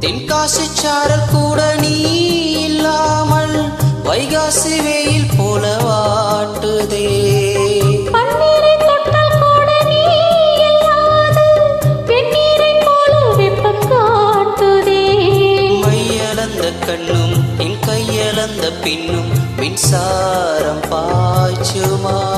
தென்காசி சாரல் கூட நீ இல்லாமல் வைகாசி வெயில் போல வாட்டுதே. கண்ணும் என் கையளந்த பின்னும் மின்சாரம் பாய்ச்சுமா?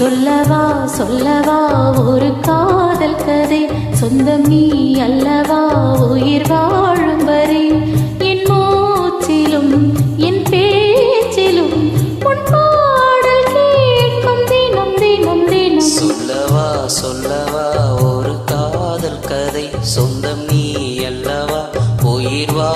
சொல்லவா சொல்லவா ஒரு காதல் கதை. சொந்தம் நீ அல்லவா உயிர் வாழும் வரை. என் மூச்சிலும் என் பேச்சிலும் உன் பாடல் கேட்கும் தினம் தினம் தினம். சொல்லவா சொல்லவா ஒரு காதல் கதை. சொந்தம் நீ அல்லவா உயிர் வா